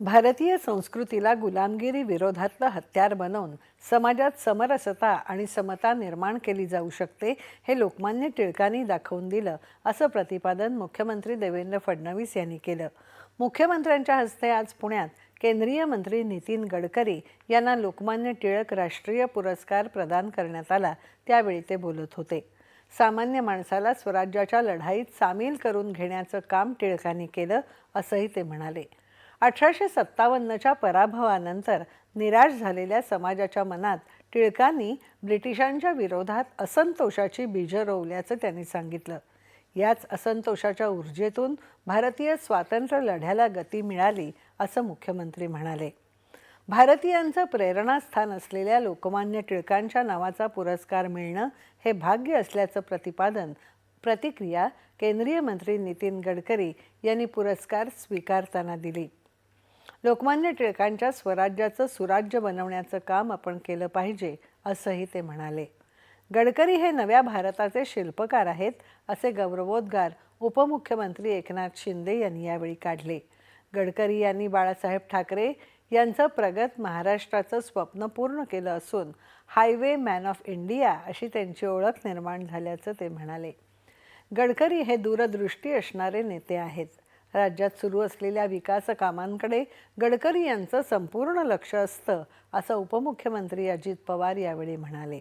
भारतीय संस्कृतीला गुलामगिरी विरोधातलं हत्यार बनवून समाजात समरसता आणि समता निर्माण केली जाऊ शकते हे लोकमान्य टिळकांनी दाखवून दिलं असं प्रतिपादन मुख्यमंत्री देवेंद्र फडणवीस यांनी केलं. मुख्यमंत्र्यांच्या हस्ते आज पुण्यात केंद्रीय मंत्री नितीन गडकरी यांना लोकमान्य टिळक राष्ट्रीय पुरस्कार प्रदान करण्यात आला त्यावेळी ते बोलत होते. सामान्य माणसाला स्वराज्याच्या लढाईत सामील करून घेण्याचं काम टिळकांनी केलं असंही ते म्हणाले. अठराशे सत्तावन्नच्या पराभवानंतर निराश झालेल्या समाजाच्या मनात टिळकांनी ब्रिटिशांच्या विरोधात असंतोषाची बीजं रोवल्याचं त्यांनी सांगितलं. याच असंतोषाच्या ऊर्जेतून भारतीय स्वातंत्र्य लढ्याला गती मिळाली असं मुख्यमंत्री म्हणाले. भारतीयांचं प्रेरणास्थान असलेल्या लोकमान्य टिळकांच्या नावाचा पुरस्कार मिळणं हे भाग्य असल्याचं प्रतिपादन प्रतिक्रिया केंद्रीय मंत्री नितीन गडकरी यांनी पुरस्कार स्वीकारताना दिली. लोकमान्य टिळकांच्या स्वराज्याचं सुराज्य बनवण्याचं काम आपण केलं पाहिजे असंही ते म्हणाले. गडकरी हे नव्या भारताचे शिल्पकार आहेत असे गौरवोद्गार उपमुख्यमंत्री एकनाथ शिंदे यांनी यावेळी काढले. गडकरी यांनी बाळासाहेब ठाकरे यांचं प्रगत महाराष्ट्राचं स्वप्न पूर्ण केलं असून हायवे मॅन ऑफ इंडिया अशी त्यांची ओळख निर्माण झाल्याचं ते म्हणाले. गडकरी हे दूरदृष्टी असणारे नेते आहेत. राज्यात सुरू असलेल्या विकास कामांकडे गडकरी यांचं संपूर्ण लक्ष असतं असं उपमुख्यमंत्री अजित पवार यावेळी म्हणाले.